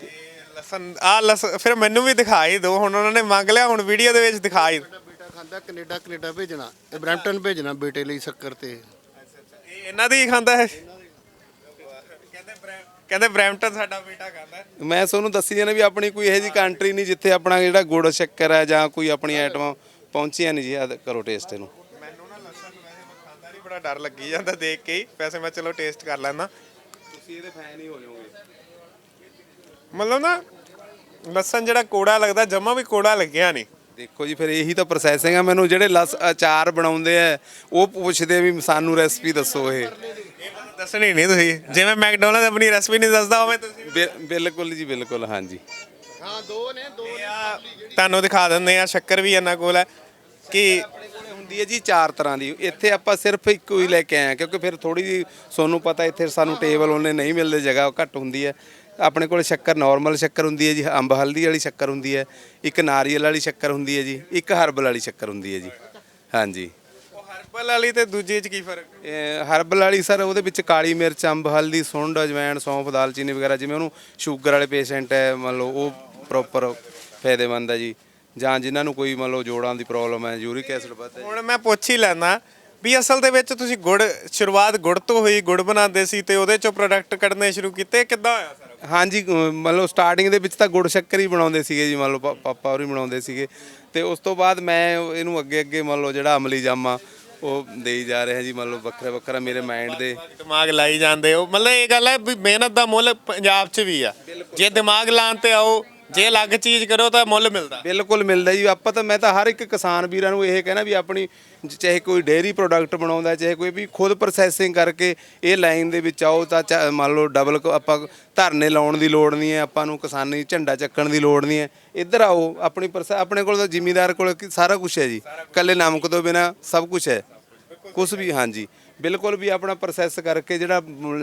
S2: ਤੇ ਲਸਣ ਆ ਲਸ ਫਿਰ ਮੈਨੂੰ ਵੀ ਦਿਖਾਈ ਦਿਓ। ਹੁਣ ਉਹਨਾਂ ਨੇ ਮੰਗ ਲਿਆ ਹੁਣ ਵੀਡੀਓ ਦੇ ਵਿੱਚ ਦਿਖਾਈ
S5: ਬੇਟਾ ਖਾਂਦਾ ਕੈਨੇਡਾ ਕੈਨੇਡਾ ਭੇਜਣਾ। ਇਹ ਬਰੈਂਪਟਨ ਭੇਜਣਾ ਬੇਟੇ ਲਈ ਸ਼ੱਕਰ ਤੇ।
S2: ਇਹ ਇਹਨਾਂ ਦੀ ਹੀ ਖਾਂਦਾ ਹੈ? ਕਹਿੰਦੇ ਬ੍ਰੈਂਪਟਨ ਸਾਡਾ ਬੇਟਾ ਖਾਂਦਾ ਹੈ।
S1: ਮੈਂ ਤੁਹਾਨੂੰ ਦੱਸੀ ਜਾਣਾ ਵੀ ਆਪਣੀ ਕੋਈ ਇਹੋ ਜੀ ਕੰਟਰੀ ਨਹੀਂ ਜਿੱਥੇ ਆਪਣਾ ਜਿਹੜਾ ਗੁੜ ਸ਼ੱਕਰ ਹੈ ਜਾਂ ਕੋਈ ਆਪਣੀ ਆਈਟਮਾਂ ਪਹੁੰਚੀਆਂ ਨਹੀਂ ਜੀ ਆ ਕਰੋ ਟੇਸਟ ਇਹਨੂੰ।
S2: ਲਸਣ ਬੜਾ ਡਰ ਲੱਗੀ ਜਾਂਦਾ ਦੇਖ ਕੇ ਹੀ। ਵੈਸੇ ਮੈਂ ਚਲੋ ਟੇਸਟ ਕਰ ਲੈਣਾ
S1: ਤੁਸੀਂ ਇਹਦੇ ਫੈਨ ਹੀ ਹੋ ਜਾਓਗੇ।
S2: ਮਤਲਬ ਨਾ ਲਸਣ ਜਿਹੜਾ ਕੋੜਾ ਲੱਗਦਾ ਜਮਾ ਵੀ ਕੋੜਾ ਲੱਗਿਆ ਨਹੀਂ
S1: ਦੇਖੋ ਜੀ ਫਿਰ ਇਹੀ ਤਾਂ ਪ੍ਰੋਸੈਸਿੰਗ ਆ। ਮੈਨੂੰ ਜਿਹੜੇ ਲਸ ਅਚਾਰ ਬਣਾਉਂਦੇ ਆ ਉਹ ਪੁੱਛਦੇ ਵੀ ਸਾਨੂੰ ਰੈਸਪੀ ਦੱਸੋ ਇਹ।
S2: ਦੱਸਣੀ ਨਹੀਂ ਤੁਸੀਂ। ਜਿਵੇਂ ਮੈਕਡੋਨਲਡ ਆਪਣੀ ਰੈਸਪੀ ਨਹੀਂ ਦੱਸਦਾ ਉਵੇਂ ਤੁਸੀਂ
S1: ਬਿ- ਬਿਲਕੁਲ ਜੀ ਬਿਲਕੁਲ ਹਾਂਜੀ।
S5: ਹਾਂ ਦੋ ਨੇ ਦੋ
S2: ਆ, ਤੁਹਾਨੂੰ ਦਿਖਾ ਦਿੰਦੇ ਆ ਸ਼ੱਕਰ ਵੀ ਇਹਨਾਂ ਕੋਲ ਹੈ। ਕਿ
S1: ਹੁੰਦੀ ਹੈ ਜੀ ਚਾਰ ਤਰ੍ਹਾਂ ਦੀ। ਇੱਥੇ ਆਪਾਂ ਸਿਰਫ ਇੱਕੋ ਹੀ ਲੈ ਕੇ ਆਏ ਹਾਂ ਕਿਉਂਕਿ ਫਿਰ ਥੋੜੀ ਜੀ ਤੁਹਾਨੂੰ ਪਤਾ ਇੱਥੇ ਸਾਨੂੰ ਟੇਬਲ ਉਹਨੇ ਨਹੀਂ ਮਿਲਦੇ ਜਗ੍ਹਾ ਘੱਟ ਹੁੰਦੀ ਹੈ। ਆਪਣੇ ਕੋਲ ਸ਼ੱਕਰ ਨਾਰਮਲ ਸ਼ੱਕਰ ਹੁੰਦੀ ਹੈ ਜੀ ਅੰਬ ਹਲਦੀ ਵਾਲੀ ਸ਼ੱਕਰ ਹੁੰਦੀ ਹੈ ਇੱਕ ਨਾਰੀਅਲ ਵਾਲੀ ਸ਼ੱਕਰ ਹੁੰਦੀ ਹੈ ਜੀ ਇੱਕ ਹਰਬਲ ਵਾਲੀ ਸ਼ੱਕਰ ਹੁੰਦੀ ਹੈ ਜੀ। ਹਾਂਜੀ।
S2: ਉਹ ਹਰਬਲ ਵਾਲੀ ਤੇ ਦੂਜੇ 'ਚ ਕੀ ਫ਼ਰਕ?
S1: ਹਰਬਲ ਵਾਲੀ ਸਰ ਉਹਦੇ ਵਿੱਚ ਕਾਲੀ ਮਿਰਚ ਅੰਬ ਹਲਦੀ ਸੁੰਡ ਅਜਵਾਇਣ ਸੌਂਫ ਦਾਲਚੀਨੀ ਵਗੈਰਾ ਜਿਵੇਂ ਉਹਨੂੰ ਸ਼ੂਗਰ ਵਾਲੇ ਪੇਸ਼ੈਂਟ ਹੈ ਮੰਨ ਲਓ ਉਹ ਪ੍ਰੋਪਰ ਫਾਇਦੇਮੰਦ ਹੈ ਜੀ। ਜਾਂ ਜਿਨ੍ਹਾਂ ਨੂੰ ਕੋਈ ਮੰਨ ਲਓ ਜੋੜਾਂ ਦੀ ਪ੍ਰੋਬਲਮ ਹੈ ਯੂਰਿਕ ਐਸਿਡ ਵੱਧ ਹੈ।
S2: ਹੁਣ ਮੈਂ ਪੁੱਛ ਹੀ ਲੈਣਾ ਵੀ ਅਸਲ ਦੇ ਵਿੱਚ ਤੁਸੀਂ ਗੁੜ ਸ਼ੁਰੂਆਤ ਗੁੜ ਤੋਂ ਹੋਈ ਗੁੜ ਬਣਾਉਂਦੇ ਸੀ ਤੇ ਉਹਦੇ ਚੋਂ ਪ੍ਰੋਡਕਟ ਕੱਢਨੇ ਸ਼ੁਰੂ ਕੀਤੇ ਕਿੱਦਾਂ ਹੋਇਆ ਸਾਰਾ
S1: ਹਾਂਜੀ ਮੰਨ ਲਓ ਸਟਾਰਟਿੰਗ ਦੇ ਵਿੱਚ ਤਾਂ ਗੁੜ ਸ਼ੱਕਰ ਹੀ ਬਣਾਉਂਦੇ ਸੀਗੇ ਜੀ ਮੰਨ ਲਓ ਪਾ- ਪਾਪਾ ਹੋਰੀ ਬਣਾਉਂਦੇ ਸੀਗੇ। ਤੇ ਉਸ ਤੋਂ ਬਾਅਦ ਮੈਂ ਉਹ- ਇਹਨੂੰ ਅੱਗੇ ਅੱਗੇ ਮੰਨ ਲਓ ਜਿਹੜਾ ਅਮਲੀ ਜਾਮਾ ਉਹ ਦੇਈ ਜਾ ਰਿਹਾ ਜੀ ਮੰਨ ਲਓ ਵੱਖਰਾ ਵੱਖਰਾ ਮੇਰੇ ਮਾਈਂਡ ਦੇ।
S2: ਦਿਮਾਗ ਲਾਈ ਜਾਂਦੇ ਹੋ। ਮਤਲਬ ਇਹ ਗੱਲ ਹੈ ਵੀ ਮਿਹਨਤ ਦਾ ਮੁੱਲ ਪੰਜਾਬ 'ਚ ਵੀ ਆ। ਜੇ ਦਿਮਾਗ ਲਾਉਣ ਤੇ ਆਓ ਜੇ ਅਲੱਗ ਚੀਜ਼ ਕਰੋ ਤਾਂ ਮੁੱਲ ਮਿਲਦਾ।
S1: ਬਿਲਕੁਲ ਮਿਲਦਾ ਜੀ। ਆਪਾਂ ਤਾਂ, ਮੈਂ ਤਾਂ ਹਰ ਇੱਕ ਕਿਸਾਨ ਵੀਰਾਂ ਨੂੰ ਇਹ ਕਹਿਣਾ ਵੀ ਆਪਣੀ ਚਾਹੇ ਕੋਈ ਡੇਅਰੀ ਪ੍ਰੋਡਕਟ ਬਣਾਉਂਦਾ, ਚਾਹੇ ਕੋਈ ਵੀ ਖੁਦ ਪ੍ਰੋਸੈਸਿੰਗ ਕਰਕੇ ਇਹ ਲਾਈਨ ਦੇ ਵਿੱਚ ਆਓ ਤਾਂ ਚਾ- ਮੰਨ ਲਓ ਡਬਲ ਆਪਾਂ ਧਰਨੇ ਲਾਉਣ ਦੀ ਲੋੜ ਨਹੀਂ ਹੈ, ਆਪਾਂ ਨੂੰ ਕਿਸਾਨੀ ਝੰਡਾ ਚੱਕਣ ਦੀ ਲੋੜ ਨਹੀਂ ਹੈ। ਇੱਧਰ ਆਓ, ਆਪਣੀ ਪ੍ਰੋਸੈ, ਆਪਣੇ ਕੋਲ ਤਾਂ ਜ਼ਿਮੀਦਾਰ ਕੋਲ ਕੀ- ਸਾਰਾ ਕੁਝ ਹੈ ਜੀ। ਕੱਲੇ ਨਮਕ ਤੋਂ ਬਿਨਾ ਸਭ ਕੁਝ ਹੈ। ਕੁਝ ਵੀ, ਹਾਂਜੀ। ਬਿਲਕੁਲ ਵੀ ਆਪਣਾ ਪ੍ਰੋਸੈਸ ਕਰਕੇ ਜਿਹੜਾ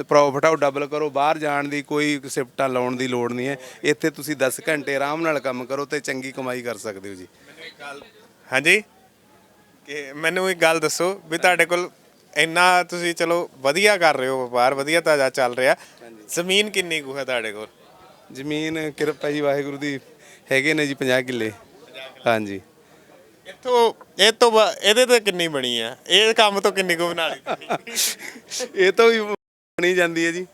S1: ਪ੍ਰੋਫਿਟ ਆ ਉਹ ਡਬਲ ਕਰੋ। ਬਾਹਰ ਜਾਣ ਦੀ ਕੋਈ ਸਿਫਟਾਂ ਲਾਉਣ ਦੀ ਲੋੜ ਨਹੀਂ ਹੈ। ਇੱਥੇ ਤੁਸੀਂ 10 ਘੰਟੇ ਆਰਾਮ ਨਾਲ ਕੰਮ ਕਰੋ ਤੇ ਚੰਗੀ ਕਮਾਈ ਕਰ ਸਕਦੇ ਹੋ ਜੀ।
S2: ਹਾਂਜੀ? ਕਿ ਮੈਨੂੰ ਇੱਕ ਗੱਲ ਦੱਸੋ ਵੀ ਤੁਹਾਡੇ ਕੋਲ ਇੰਨਾ ਤੁਸੀਂ ਚਲੋ ਵਧੀਆ ਕਰ ਰਹੇ ਹੋ ਵਪਾਰ ਵਧੀਆ ਤਾਜ਼ਾ ਚੱਲ ਰਿਹਾ। ਜ਼ਮੀਨ ਕਿੰਨੀ ਕੁ ਹੈ ਤੁਹਾਡੇ ਕੋਲ?
S1: ਜ਼ਮੀਨ ਕਿਰਪਾ ਜੀ ਵਾਹਿਗੁਰੂ ਦੀ ਹੈਗੇ ਨੇ ਜੀ 50 ਕਿੱਲੇ। ਹਾਂਜੀ।
S2: ਇੱਥੋਂ ਇਹ ਤੋਂ ਬਾ- ਇਹਦੇ ਤੇ ਕਿੰਨੀ ਬਣੀ ਆ? ਇਹ ਕੰਮ ਤੋਂ ਕਿੰਨੀ ਕੁ ਬਣਾ ਲਈ?
S1: ਇਹ ਤੋਂ ਵੀ ਬਣੀ ਜਾਂਦੀ ਹੈ ਜੀ।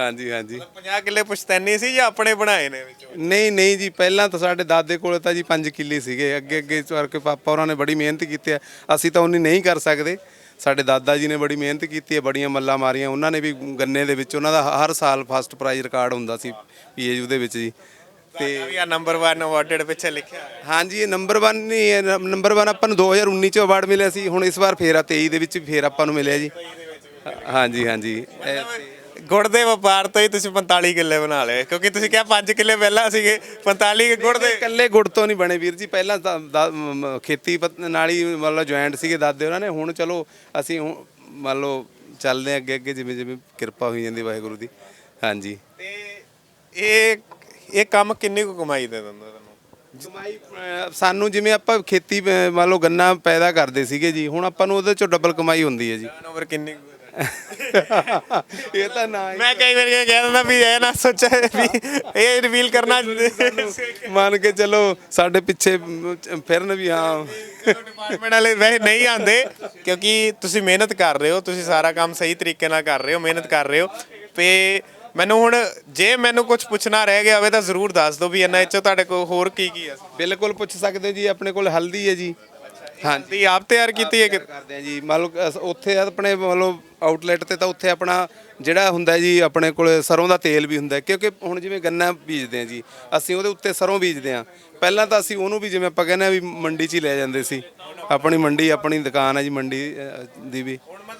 S1: ਹਾਂਜੀ ਹਾਂਜੀ।
S2: 50 ਕਿੱਲੇ ਪੁਸ਼ਤੈਨੀ ਸੀ ਜਾਂ ਆਪਣੇ ਬਣਾਏ ਨੇ ਵਿੱਚੋਂ?
S1: ਨਹੀਂ ਨਹੀਂ ਜੀ ਪਹਿਲਾਂ ਤਾਂ ਸਾਡੇ ਦਾਦੇ ਕੋਲ ਤਾਂ ਜੀ 5 ਕਿੱਲੇ ਸੀਗੇ। ਅੱਗੇ ਅੱਗੇ ਕਰਕੇ ਪਾਪਾ ਉਹਨਾਂ ਨੇ ਬੜੀ ਮਿਹਨਤ ਕੀਤੀ ਹੈ। ਅਸੀਂ ਤਾਂ ਉਨੀ ਨਹੀਂ ਕਰ ਸਕਦੇ। ਸਾਡੇ ਦਾਦਾ ਜੀ ਨੇ ਬੜੀ ਮਿਹਨਤ ਕੀਤੀ ਹੈ ਬੜੀਆਂ ਮੱਲਾਂ ਮਾਰੀਆਂ। ਉਹਨਾਂ ਨੇ ਵੀ ਗੰਨੇ ਦੇ ਵਿੱਚ ਉਹਨਾਂ ਦਾ ਹਰ ਸਾਲ ਫਸਟ ਪ੍ਰਾਈਜ਼ ਰਿਕਾਰਡ ਹੁੰਦਾ ਸੀ ਪੀਏਯੂ ਦੇ ਵਿੱਚ ਜੀ। ਤੇ
S2: ਵੀ ਆ ਨੰਬਰ 1 ਅਵਾਰਡਡ ਪਿੱਛੇ ਲਿਖਿਆ ਹੋਇਆ।
S1: ਹਾਂਜੀ ਇਹ ਨੰਬਰ 1 ਨਹੀਂ ਹੈ ਨੰਬਰ 1 ਆਪਾਂ ਨੂੰ 2019 ਚ ਅਵਾਰਡ ਮਿਲਿਆ ਸੀ ਹੁਣ ਇਸ ਵਾਰ ਫੇਰ ਆ 23 ਦੇ ਵਿੱਚ ਫੇਰ ਆਪਾਂ ਨੂੰ ਮਿਲਿਆ ਜੀ। ਹਾਂਜੀ ਹਾਂਜੀ। ਇਹ-
S2: ਗੁੜ ਦੇ ਵਪਾਰ ਤੋਂ ਹੀ ਤੁਸੀਂ 45 ਕਿੱਲੇ ਬਣਾ ਲਏ ਕਿਉਂਕਿ ਤੁਸੀਂ ਕਿਹਾ 5 ਕਿੱਲੇ ਪਹਿਲਾਂ ਸੀਗੇ 45 ਗੁੜ ਦੇ।
S1: ਇਕੱਲੇ ਗੁੜ ਤੋਂ ਨਹੀਂ ਬਣੇ ਵੀਰ ਜੀ ਪਹਿਲਾਂ ਤਾਂ ਦਾ- ਮ- ਮ- ਖੇਤੀ ਪਤ- ਨਾਲ ਹੀ ਮਤਲਬ ਜੁਆਇੰਟ ਸੀਗੇ ਦਾਦੇ ਉਹਨਾਂ ਨੇ ਹੁਣ ਚਲੋ ਅਸੀਂ ਹੁਣ ਮੰਨ ਲਓ ਚੱਲਦੇ ਹਾਂ ਅੱਗੇ ਅੱਗੇ ਜਿਵੇਂ ਜਿਵੇਂ ਕਿਰਪਾ ਹੋਈ ਜਾਂਦੀ ਵਾਹਿਗੁਰੂ ਦੀ। ਹਾਂਜੀ।
S2: ਤੇ ਇਹ ਇਹ ਕੰਮ ਕਿੰਨੀ ਕੁ ਕਮਾਈ ਦੇ ਦਿੰਦਾ ਤੁਹਾਨੂੰ?
S1: ਕਮਾਈ ਅਹ, ਸਾਨੂੰ ਜਿਵੇਂ ਆਪਾਂ ਖੇਤੀ ਅਹ, ਮੰਨ ਲਓ ਗੰਨਾ ਪੈਦਾ ਕਰਦੇ ਸੀਗੇ ਜੀ ਹੁਣ ਆਪਾਂ ਨੂੰ ਉਹਦੇ ਚੋਂ ਡਬਲ ਕਮਾਈ ਹੁੰਦੀ ਹੈ ਜੀ।
S2: ਟਰਨਓਵਰ ਕਿੰਨੀ ਕੁ ਹੈ?
S1: ਇਹ ਤਾਂ ਨਾ
S2: ਮੈਂ ਕਈ ਵਾਰ ਕਹਿ ਦਿੰਦਾ ਵੀ ਇਹ ਨਾ ਸੋਚੇ ਵੀ ਇਹ ਰਿਵੀਲ ਕਰਨਾ
S1: ਮੰਨ ਕੇ ਚਲੋ ਸਾਡੇ ਪਿੱਛੇ ਫਿਰਨ ਵੀ ਹਾਂ।
S2: ਡਿਪਾਰਟਮੈਂਟ ਵਾਲੇ ਵੈਸੇ ਨਹੀਂ ਆਉਂਦੇ ਕਿਉਂਕਿ ਤੁਸੀਂ ਮਿਹਨਤ ਕਰ ਰਹੇ ਹੋ ਤੁਸੀਂ ਸਾਰਾ ਕੰਮ ਸਹੀ ਤਰੀਕੇ ਨਾਲ ਕਰ ਰਹੇ ਹੋ ਮਿਹਨਤ ਕਰ ਰਹੇ ਹੋ ਤੇ ਮੈਨੂੰ ਹੁਣ ਜੇ ਮੈਨੂੰ ਕੁਝ ਪੁੱਛਣਾ ਰਹਿ ਗਿਆ ਹੋਵੇ ਤਾਂ ਜ਼ਰੂਰ ਦੱਸ ਦਿਓ ਵੀ ਇਹਨਾਂ ਵਿੱਚੋਂ ਤੁਹਾਡੇ ਕੋਲ ਹੋਰ ਕੀ ਕੀ ਹੈ
S1: ਬਿਲਕੁਲ ਪੁੱਛ ਸਕਦੇ ਜੀ ਆਪਣੇ ਕੋਲ ਹਲਦੀ ਹੈ ਜੀ। ਹਾਂਜੀ
S2: ਦੀ ਆਪ ਤਿਆਰ ਕੀਤੀ ਹੈ ਕਿ
S1: ਕਰਦੇ ਆ ਜੀ। ਮੰਨ ਲਓ ਅਸ- ਉੱਥੇ ਆਪਣੇ ਮੰਨ ਲਓ ਆਊਟਲੈਟ ਤੇ ਤਾਂ ਉੱਥੇ ਆਪਣਾ ਜਿਹੜਾ ਹੁੰਦਾ ਜੀ ਆਪਣੇ ਕੋਲ ਸਰੋਂ ਦਾ ਤੇਲ ਵੀ ਹੁੰਦਾ ਕਿਉਂਕਿ ਹੁਣ ਜਿਵੇਂ ਗੰਨਾ ਬੀਜਦੇ ਆ ਜੀ ਅਸੀਂ ਉਹਦੇ ਉੱਤੇ ਸਰੋਂ ਬੀਜਦੇ ਆ ਪਹਿਲਾਂ ਤਾਂ ਅਸੀਂ ਉਹਨੂੰ ਵੀ ਜਿਵੇਂ ਆਪਾਂ ਕਹਿੰਦੇ ਆ ਵੀ ਮੰਡੀ 'ਚ ਹੀ ਲੈ ਜਾਂਦੇ ਸੀ। ਆਪਣੀ ਮੰਡੀ ਆਪਣੀ ਦੁਕਾਨ ਹੈ ਜੀ ਮੰਡੀ ਅ, ਦੀ ਵੀ।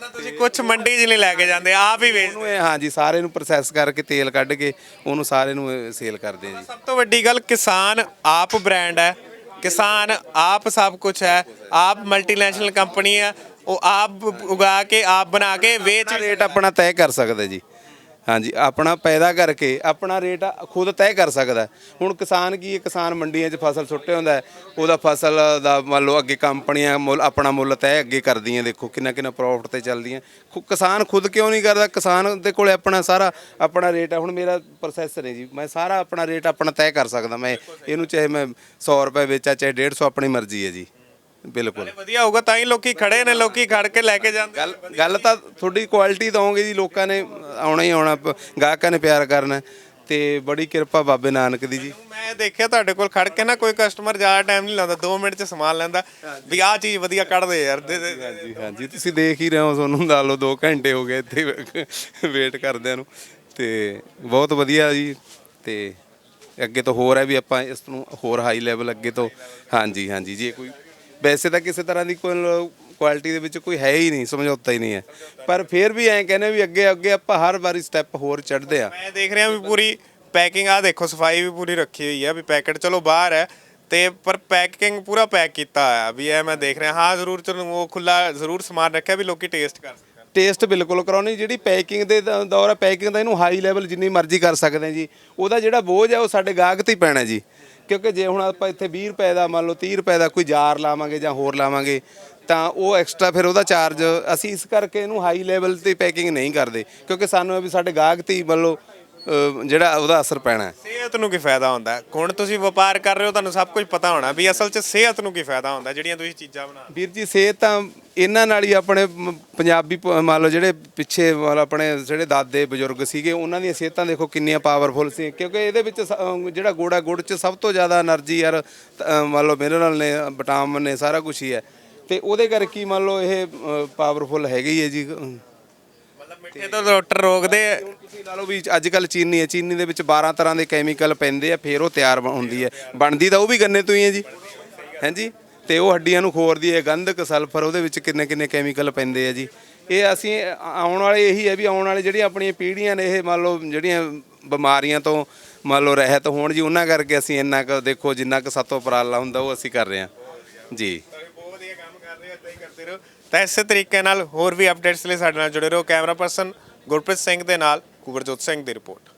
S2: ਮਤਲਬ ਤੁਸੀਂ ਕੁਝ ਮੰਡੀ 'ਚ ਨਹੀਂ ਲੈ ਕੇ ਜਾਂਦੇ ਆਪ ਹੀ ਵੇਚ
S1: ਉਹਨੂੰ ਇਹ ਹਾਂ ਜੀ ਸਾਰੇ ਨੂੰ ਪ੍ਰੋਸੈਸ ਕਰਕੇ ਤੇਲ ਕੱਢ ਕੇ ਉਹਨੂੰ ਸਾਰੇ ਨੂੰ ਸੇਲ ਕਰਦੇ ਆ ਜੀ।
S2: ਸਭ ਤੋਂ ਵੱਡੀ ਗੱਲ ਕਿਸਾਨ ਆਪ ਬ੍ਰਾਂਡ ਹੈ ਕਿਸਾਨ ਆਪ ਸਭ ਕੁਝ ਹੈ ਆਪ ਮਲਟੀਨੈਸ਼ਨਲ ਕੰਪਨੀ ਹੈ ਉਹ ਆਪ ਉਗਾ ਕੇ ਆਪ ਬਣਾ ਕੇ ਵੇਚ
S1: ਰੇਟ ਆਪਣਾ ਤੈਅ ਕਰ ਸਕਦਾ ਜੀ। ਹਾਂਜੀ ਆਪਣਾ ਪੈਦਾ ਕਰਕੇ ਆਪਣਾ ਰੇਟ ਖੁਦ ਤੈਅ ਕਰ ਸਕਦਾ ਹੈ। ਹੁਣ ਕਿਸਾਨ ਕੀ ਹੈ ਕਿਸਾਨ ਮੰਡੀਆਂ 'ਚ ਫਸਲ ਸੁੱਟੇ ਹੁੰਦਾ ਹੈ, ਉਹਦਾ ਫਸਲ ਦਾ ਮੰਨ ਲਓ ਅੱਗੇ ਕੰਪਨੀਆਂ ਮੁੱਲ ਆਪਣਾ ਮੁੱਲ ਤੈਅ ਅੱਗੇ ਕਰਦੀਆਂ ਦੇਖੋ ਕਿੰਨਾ ਕਿੰਨਾ ਪ੍ਰੋਫਿਟ ਤੇ ਚੱਲਦੀਆਂ। ਖੁ- ਕਿਸਾਨ ਖੁਦ ਕਿਉਂ ਨਹੀਂ ਕਰਦਾ? ਕਿਸਾਨ ਦੇ ਕੋਲੇ ਆਪਣਾ ਸਾਰਾ ਆਪਣਾ ਰੇਟ ਹੈ ਹੁਣ ਮੇਰਾ ਪ੍ਰੋਸੈਸਰ ਹੈ ਜੀ ਮੈਂ ਸਾਰਾ ਆਪਣਾ ਰੇਟ ਆਪਣਾ ਤੈਅ ਕਰ ਸਕਦਾ। ਮੈਂ ਇਹਨੂੰ ਚਾਹੇ ਮੈਂ 100 ਰੁਪਏ ਵੇਚਾਂ ਚਾਹੇ 150 ਆਪਣੀ ਮਰਜ਼ੀ ਹੈ ਜੀ। ਬਿਲਕੁਲ।
S2: ਵਧੀਆ ਹੋਊਗਾ ਤਾਂ ਹੀ ਲੋਕੀ ਖੜੇ ਨੇ ਲੋਕੀ ਖੜ ਕੇ ਲੈ ਕੇ ਜਾਂਦੇ
S1: ਗੱਲ ਗੱਲ ਤਾਂ ਤੁਹਾਡੀ ਕੁਆਲਿਟੀ ਦਵੋਗੇ ਜੀ ਲੋਕਾਂ ਨੇ ਆਉਣਾ ਹੀ ਆਉਣਾ ਪ- ਗਾਹਕਾਂ ਨੇ ਪਿਆਰ ਕਰਨਾ। ਤੇ ਬੜੀ ਕਿਰਪਾ ਬਾਬੇ ਨਾਨਕ ਦੀ ਜੀ।
S2: ਮੈਂ ਦੇਖਿਆ ਤੁਹਾਡੇ ਕੋਲ ਖੜ ਕੇ ਨਾ ਕੋਈ ਕਸਟਮਰ ਜ਼ਿਆਦਾ ਟਾਈਮ ਨਹੀਂ ਲਾਉਂਦਾ 2 ਮਿੰਟ 'ਚ ਸਮਾਨ ਲੈਂਦਾ ਵੀ ਆਹ ਚੀਜ਼ ਵਧੀਆ ਕੱਢ ਦੇ ਯਾਰ ਦੇ ਦੇ।
S1: ਹਾਂਜੀ ਹਾਂਜੀ ਤੁਸੀਂ ਦੇਖ ਹੀ ਰਹੇ ਹੋ ਤੁਹਾਨੂੰ ਲਾ ਲਓ 2 ਘੰਟੇ ਹੋ ਗਏ ਇੱਥੇ ਵੇਟ ਕਰਦਿਆਂ ਨੂੰ। ਤੇ ਬਹੁਤ ਵਧੀਆ ਜੀ ਤੇ ਅੱਗੇ ਤੋਂ ਹੋਰ ਹੈ ਵੀ ਆਪਾਂ ਇਸ ਨੂੰ ਹੋਰ ਹਾਈ ਲੈਵਲ ਅੱਗੇ ਤੋਂ ਹਾਂਜੀ ਹਾਂਜੀ ਜੇ ਕੋਈ ਵੈਸੇ ਤਾਂ ਕਿਸੇ ਤਰ੍ਹਾਂ ਦੀ ਕੋਈ ਕੁਆਲਿਟੀ ਦੇ ਵਿੱਚ ਕੋਈ ਹੈ ਹੀ ਨਹੀਂ ਸਮਝੌਤਾ ਹੀ ਨਹੀਂ ਹੈ। ਪਰ ਫਿਰ ਵੀ ਐਂ ਕਹਿੰਦੇ ਵੀ ਅੱਗੇ ਅੱਗੇ ਆਪਾਂ ਹਰ ਵਾਰੀ ਸਟੈਪ ਹੋਰ ਚੜ੍ਹਦੇ ਆ
S2: ਮੈਂ ਦੇਖ ਰਿਹਾ ਵੀ ਪੂਰੀ ਪੈਕਿੰਗ ਆ ਦੇਖੋ ਸਫ਼ਾਈ ਵੀ ਪੂਰੀ ਰੱਖੀ ਹੋਈ ਹੈ ਵੀ ਪੈਕੇਟ ਚਲੋ ਬਾਹਰ ਹੈ ਤੇ ਪਰ ਪੈਕਿੰਗ ਪੂਰਾ ਪੈਕ ਕੀਤਾ ਹੋਇਆ ਵੀ ਇਹ ਮੈਂ ਦੇਖ ਰਿਹਾ ਹਾਂ ਜ਼ਰੂਰ ਚਲੋ ਉਹ ਖੁੱਲਾ ਜ਼ਰੂਰ ਸਮਾਨ ਰੱਖਿਆ ਵੀ ਲੋਕੀ ਟੇਸਟ ਕਰ ਸਕਣ
S1: ਟੇਸਟ ਬਿਲਕੁਲ ਕਰਾਉਣੀ ਜਿਹੜੀ ਪੈਕਿੰਗ ਦੇ ਦੌਰ ਹੈ ਪੈਕਿੰਗ ਦਾ ਇਹਨੂੰ ਹਾਈ ਲੈਵਲ ਜਿੰਨੀ ਮਰਜ਼ੀ ਕਰ ਸਕਦੇ ਹਾਂ ਜੀ। ਉਹਦਾ ਜਿਹੜਾ ਬੋਝ ਹੈ ਉਹ ਸਾਡੇ ਗਾਹਕ ਤੇ ਹੀ ਪੈਣਾ ਜੀ। ਕਿਉਂਕਿ ਜੇ ਹੁਣ ਆਪਾਂ ਇੱਥੇ 20 ਰੁਪਏ ਦਾ ਮੰਨ ਲਓ 30 ਰੁਪਏ ਦਾ ਕੋਈ ਜਾਰ ਲਾਵਾਂਗੇ ਜਾਂ ਹੋਰ ਲਾਵਾਂਗੇ, ਤਾਂ ਉਹ ਐਕਸਟਰਾ ਫਿਰ ਉਹਦਾ ਚਾਰਜ ਅਸੀਂ ਇਸ ਕਰਕੇ ਇਹਨੂੰ ਹਾਈ ਲੈਵਲ ਤੇ ਪੈਕਿੰਗ ਨਹੀਂ ਕਰਦੇ, ਕਿਉਂਕਿ ਸਾਨੂੰ ਇਹ ਵੀ ਸਾਡੇ ਗਾਹਕ ਤੇ ਹੀ ਮੰਨ ਲਓ ਜਿਹੜਾ ਉਹਦਾ ਅਸਰ ਪੈਣਾ
S2: ਸਿਹਤ ਨੂੰ ਕੀ ਫਾਇਦਾ ਹੁੰਦਾ ਹੈ? ਹੁਣ ਤੁਸੀਂ ਵਪਾਰ ਕਰ ਰਹੇ ਹੋ ਤੁਹਾਨੂੰ ਸਭ ਕੁਝ ਪਤਾ ਹੋਣਾ ਵੀ ਅਸਲ 'ਚ ਸਿਹਤ ਨੂੰ ਕੀ ਫਾਇਦਾ ਹੁੰਦਾ ਜਿਹੜੀਆਂ ਤੁਸੀਂ ਚੀਜ਼ਾਂ ਬਣਾ
S1: ਵੀਰ ਜੀ ਸਿਹਤ ਤਾਂ ਇਹਨਾਂ ਨਾਲ ਹੀ ਆਪਣੇ ਪੰਜਾਬੀ ਮੰਨ ਲਓ ਜਿਹੜੇ ਪਿੱਛੇ ਮੰਨ ਆਪਣੇ ਜਿਹੜੇ ਦਾਦੇ ਬਜ਼ੁਰਗ ਸੀਗੇ ਉਹਨਾਂ ਦੀਆਂ ਸਿਹਤਾਂ ਦੇਖੋ ਕਿੰਨੀਆਂ ਪਾਵਰਫੁੱਲ ਸੀ। ਕਿਉਂਕਿ ਇਹਦੇ ਵਿੱਚ ਸ- ਅਮ ਜਿਹੜਾ ਗੋੜਾ ਗੁੜ ਚ ਸਭ ਤੋਂ ਜ਼ਿਆਦਾ એનર્ਜੀ ਯਾਰ ਮੰਨ ਲਓ ਮਿਨਰਲ ਨੇ ਵਿਟਾਮਿਨ ਨੇ ਸਾਰਾ ਕੁਝ ਹੀ ਹੈ। ਤੇ ਉਹਦੇ ਕਰਕੇ ਹੀ ਮੰਨ ਲਓ ਇਹ ਪਾਵਰਫੁੱਲ ਹੈਗੀ ਹੈ ਜੀ।
S2: ਮਿੱਠੇ ਤੋਂ ਡਾਕਟਰ ਰੋਕਦੇ ਆ।
S1: ਤੁਸੀਂ ਲਾ ਲਓ ਵੀ ਅੱਜ ਕੱਲ ਚੀਨੀ ਹੈ ਚੀਨੀ ਦੇ ਵਿੱਚ 12 ਤਰ੍ਹਾਂ ਦੇ ਕੈਮੀਕਲ ਪੈਂਦੇ ਆ ਫਿਰ ਉਹ ਤਿਆਰ ਹੁੰਦੀ ਹੈ। ਬਣਦੀ ਤਾਂ ਉਹ ਵੀ ਗੰਨੇ ਤੋਂ ਹੀ ਹੈ ਜੀ। ਹੈਂਜੀ ਤੇ ਉਹ ਹੱਡੀਆਂ ਨੂੰ ਖੋਰਦੀ ਹੈ ਗੰਧਕ ਸਲਫਰ ਉਹਦੇ ਵਿੱਚ ਕਿੰਨੇ ਕਿੰਨੇ ਕੈਮੀਕਲ ਪੈਂਦੇ ਆ ਜੀ। ਇਹ ਅਸੀਂ ਆਉਣ ਵਾਲੇ ਇਹੀ ਹੈ ਵੀ ਆਉਣ ਵਾਲੇ ਜਿਹੜੀਆਂ ਆਪਣੀਆਂ ਪੀੜ੍ਹੀਆਂ ਨੇ ਇਹ ਮੰਨ ਲਓ ਜਿਹੜੀਆਂ ਬਿਮਾਰੀਆਂ ਤੋਂ ਮੰਨ ਲਓ ਰਹਿਤ ਹੋਣ ਜੀ ਉਹਨਾਂ ਕਰਕੇ ਅਸੀਂ ਇੰਨਾ ਕੁ ਦੇਖੋ ਜਿੰਨਾ ਕੁ ਸਾਤੋਂ ਉਪਰਾਲਾ ਹੁੰਦਾ ਉਹ ਅਸੀਂ ਕਰ ਰਹੇ ਹਾਂ। ਜੀ।
S2: ਬਹੁਤ ਵਧੀਆ ਕੰਮ ਕਰ ਰਹੇ ਹੋ ਇਦਾਂ ਹੀ ਕਰਦੇ ਰਹੋ। ਤਾਂ ਇਸੇ ਤਰੀਕੇ ਨਾਲ ਹੋਰ ਵੀ ਅਪਡੇਟਸ ਲਈ ਸਾਡੇ ਨਾਲ ਜੁੜੇ ਰਹੋ ਕੈਮਰਾ ਪਰਸਨ ਗੁਰਪ੍ਰੀਤ ਸਿੰਘ ਦੇ ਨਾਲ ਕੁਵਰਜੋਤ ਸਿੰਘ ਦੀ ਰਿਪੋਰਟ।